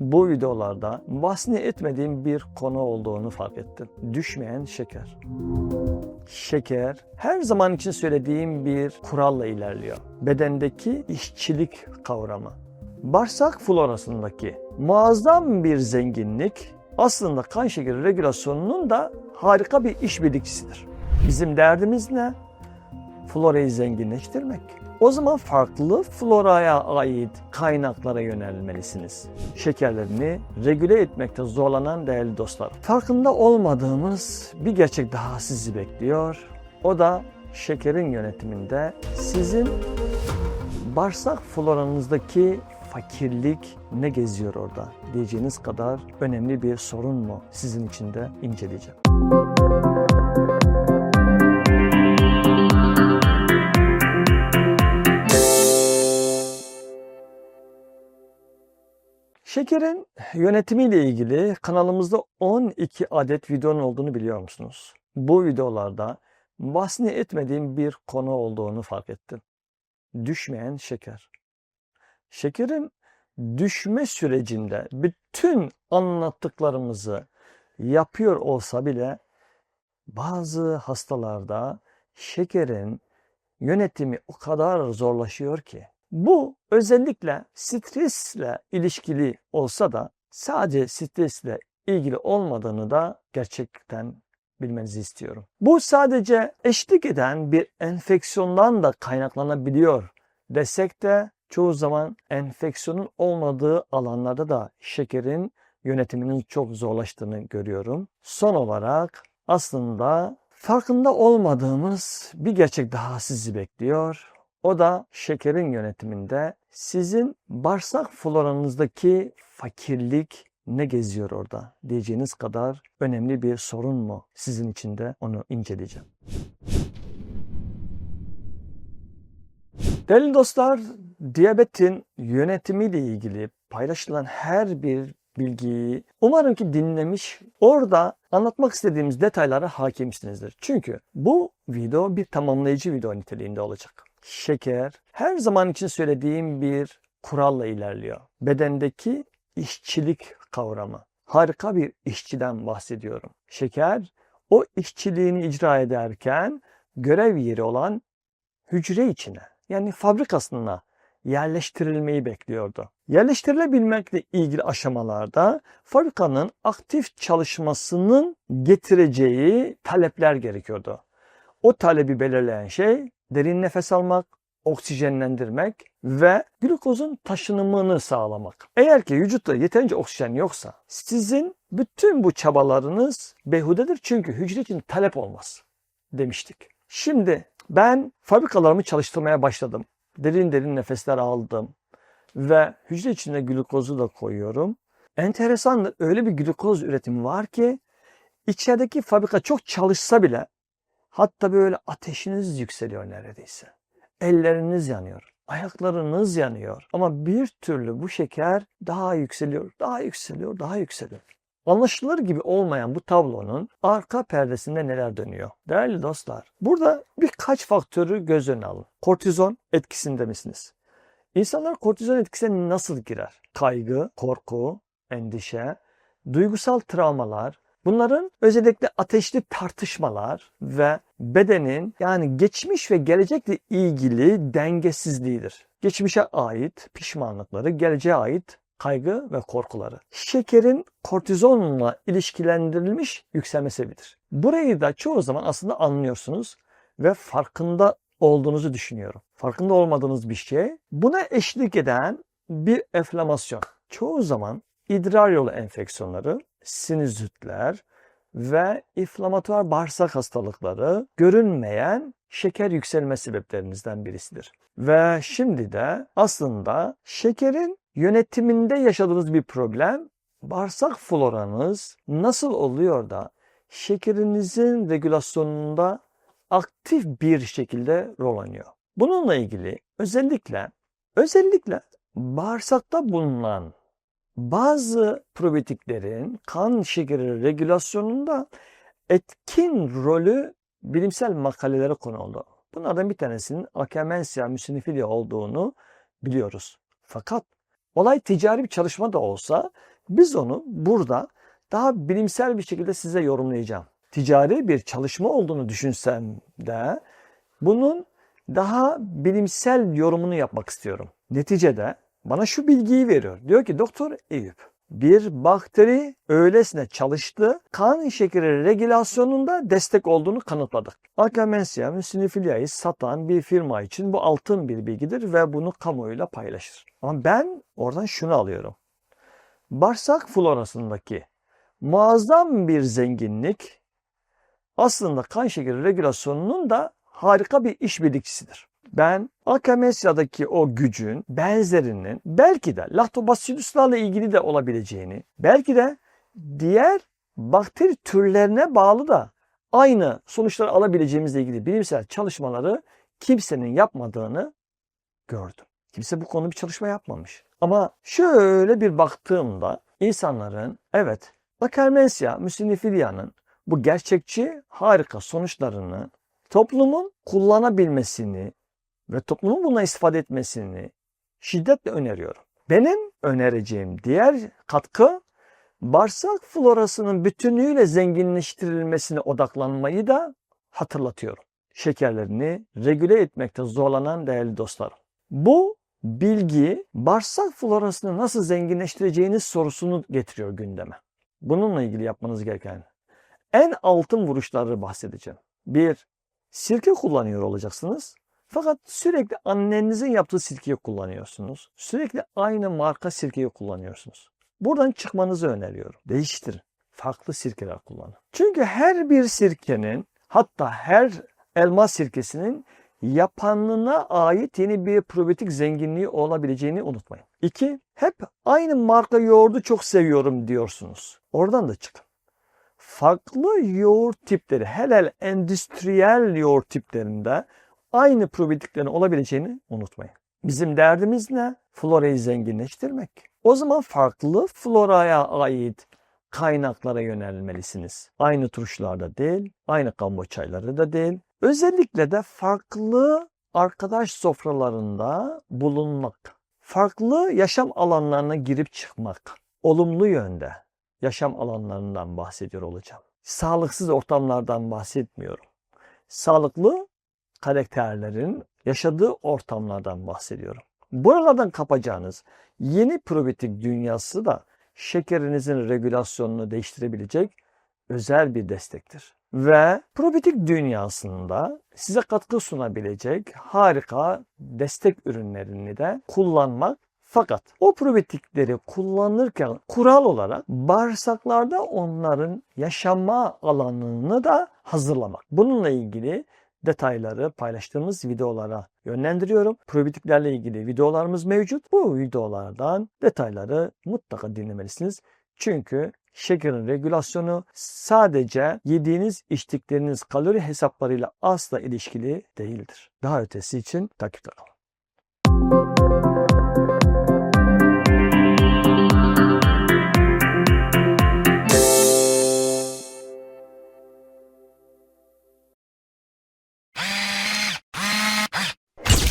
Bu videolarda bahsini etmediğim bir konu olduğunu fark ettim. Düşmeyen şeker. Şeker her zaman için söylediğim bir kuralla ilerliyor. Bedendeki işçilik kavramı. Bağırsak florasındaki muazzam bir zenginlik aslında kan şekeri regülasyonunun da harika bir işbirlikçisidir. Bizim derdimiz ne? Florayı zenginleştirmek. O zaman farklı floraya ait kaynaklara yönelmelisiniz. Şekerlerini regüle etmekte zorlanan değerli dostlar. Farkında olmadığımız bir gerçek daha sizi bekliyor. O da şekerin yönetiminde sizin bağırsak floranızdaki fakirlik ne geziyor orada diyeceğiniz kadar önemli bir sorun mu sizin için de inceleyeceğim. Şekerin yönetimiyle ilgili kanalımızda 12 adet videonun olduğunu biliyor musunuz? Bu videolarda bahsini etmediğim bir konu olduğunu fark ettim. Düşmeyen şeker. Şekerin düşme sürecinde bütün anlattıklarımızı yapıyor olsa bile bazı hastalarda şekerin yönetimi o kadar zorlaşıyor ki bu özellikle stresle ilişkili olsa da sadece stresle ilgili olmadığını da gerçekten bilmenizi istiyorum. Bu sadece eşlik eden bir enfeksiyondan da kaynaklanabiliyor desek de çoğu zaman enfeksiyonun olmadığı alanlarda da şekerin yönetiminin çok zorlaştığını görüyorum. Son olarak aslında farkında olmadığımız bir gerçek daha sizi bekliyor. O da şekerin yönetiminde sizin bağırsak floranızdaki fakirlik ne geziyor orada diyeceğiniz kadar önemli bir sorun mu sizin için de onu inceleyeceğim. Değerli dostlar, diyabetin yönetimiyle ilgili paylaşılan her bir bilgiyi umarım ki dinlemiş, orada anlatmak istediğimiz detaylara hakimsinizdir. Çünkü bu video bir tamamlayıcı video niteliğinde olacak. Şeker her zaman için söylediğim bir kuralla ilerliyor. Bedendeki işçilik kavramı. Harika bir işçiden bahsediyorum. Şeker o işçiliğini icra ederken görev yeri olan hücre içine yani fabrikasına yerleştirilmeyi bekliyordu. Yerleştirilebilmekle ilgili aşamalarda fabrikanın aktif çalışmasının getireceği talepler gerekiyordu. O talebi belirleyen şey derin nefes almak, oksijenlendirmek ve glukozun taşınımını sağlamak. Eğer ki vücutta yeterince oksijen yoksa sizin bütün bu çabalarınız behudedir çünkü hücre için talep olmaz demiştik. Şimdi ben fabrikalarımı çalıştırmaya başladım. Derin derin nefesler aldım ve hücre içine glukozu da koyuyorum. Enteresan öyle bir glukoz üretimi var ki içerideki fabrika çok çalışsa bile hatta böyle ateşiniz yükseliyor neredeyse. Elleriniz yanıyor, ayaklarınız yanıyor ama bir türlü bu şeker daha yükseliyor, daha yükseliyor, daha yükseliyor. Anlaşılır gibi olmayan bu tablonun arka perdesinde neler dönüyor? Değerli dostlar, burada birkaç faktörü göz önüne alın. Kortizon etkisinde misiniz? İnsanlar kortizon etkisine nasıl girer? Kaygı, korku, endişe, duygusal travmalar, bunların özellikle ateşli tartışmalar ve bedenin yani geçmiş ve gelecekle ilgili dengesizliğidir. Geçmişe ait pişmanlıkları, geleceğe ait kaygı ve korkuları. Şekerin kortizonla ilişkilendirilmiş yükselme sebebidir. Burayı da çoğu zaman aslında anlıyorsunuz ve farkında olduğunuzu düşünüyorum. Farkında olmadığınız bir şey. Buna eşlik eden bir enflamasyon. Çoğu zaman idrar yolu enfeksiyonları, sinüzitler ve inflamatuar bağırsak hastalıkları görünmeyen şeker yükselme sebeplerinizden birisidir. Ve şimdi de aslında şekerin yönetiminde yaşadığınız bir problem bağırsak floranız nasıl oluyor da şekerinizin regülasyonunda aktif bir şekilde rol oynuyor. Bununla ilgili özellikle özellikle bağırsakta bulunan bazı probiyotiklerin kan şekeri regülasyonunda etkin rolü bilimsel makalelere konu oldu. Bunlardan bir tanesinin Akamensia muciniphila olduğunu biliyoruz. Fakat Olay ticari bir çalışma da olsa biz onu burada daha bilimsel bir şekilde size yorumlayacağım. Ticari bir çalışma olduğunu düşünsem de bunun daha bilimsel yorumunu yapmak istiyorum. Neticede bana şu bilgiyi veriyor. Diyor ki Doktor Eyüp bir bakteri öylesine çalıştı, kan şekeri regülasyonunda destek olduğunu kanıtladık. Akamensia müsinifilia'yı satan bir firma için bu altın bir bilgidir ve bunu kamuoyuyla paylaşır. Ama ben oradan şunu alıyorum. Bağırsak florasındaki muazzam bir zenginlik aslında kan şekeri regülasyonunun da harika bir işbirlikçisidir. Ben Akamensia'daki o gücün benzerinin belki de Lactobacillus'larla ilgili de olabileceğini, belki de diğer bakteri türlerine bağlı da aynı sonuçları alabileceğimizle ilgili bilimsel çalışmaları kimsenin yapmadığını gördüm. Kimse bu konuda bir çalışma yapmamış. Ama şöyle bir baktığımda insanların evet Akamensia müsinifilia'nın bu gerçekçi harika sonuçlarını toplumun kullanabilmesini ve toplumun buna istifade etmesini şiddetle öneriyorum. Benim önereceğim diğer katkı bağırsak florasının bütünüyle zenginleştirilmesine odaklanmayı da hatırlatıyorum. Şekerlerini regüle etmekte zorlanan değerli dostlarım. Bu bilgi bağırsak florasını nasıl zenginleştireceğiniz sorusunu getiriyor gündeme. Bununla ilgili yapmanız gereken en altın vuruşları bahsedeceğim. Bir, sirke kullanıyor olacaksınız. Fakat sürekli annenizin yaptığı sirkeyi kullanıyorsunuz. Sürekli aynı marka sirkeyi kullanıyorsunuz. Buradan çıkmanızı öneriyorum. Değiştirin. Farklı sirkeler kullanın. Çünkü her bir sirkenin hatta her elma sirkesinin yapanına ait yeni bir probiyotik zenginliği olabileceğini unutmayın. İki, hep aynı marka yoğurdu çok seviyorum diyorsunuz. Oradan da çıkın farklı yoğurt tipleri, hele endüstriyel yoğurt tiplerinde aynı probiyotiklerin olabileceğini unutmayın. Bizim derdimiz ne? Florayı zenginleştirmek. O zaman farklı floraya ait kaynaklara yönelmelisiniz. Aynı turşularda değil, aynı kamboçayları da değil. Özellikle de farklı arkadaş sofralarında bulunmak. Farklı yaşam alanlarına girip çıkmak. Olumlu yönde yaşam alanlarından bahsediyor olacağım. Sağlıksız ortamlardan bahsetmiyorum. Sağlıklı karakterlerin yaşadığı ortamlardan bahsediyorum. Buralardan kapacağınız yeni probiyotik dünyası da şekerinizin regülasyonunu değiştirebilecek özel bir destektir. Ve probiyotik dünyasında size katkı sunabilecek harika destek ürünlerini de kullanmak fakat o probiyotikleri kullanırken kural olarak bağırsaklarda onların yaşama alanını da hazırlamak. Bununla ilgili detayları paylaştığımız videolara yönlendiriyorum. Probiyotiklerle ilgili videolarımız mevcut. Bu videolardan detayları mutlaka dinlemelisiniz. Çünkü şekerin regülasyonu sadece yediğiniz içtikleriniz kalori hesaplarıyla asla ilişkili değildir. Daha ötesi için takipte kalın.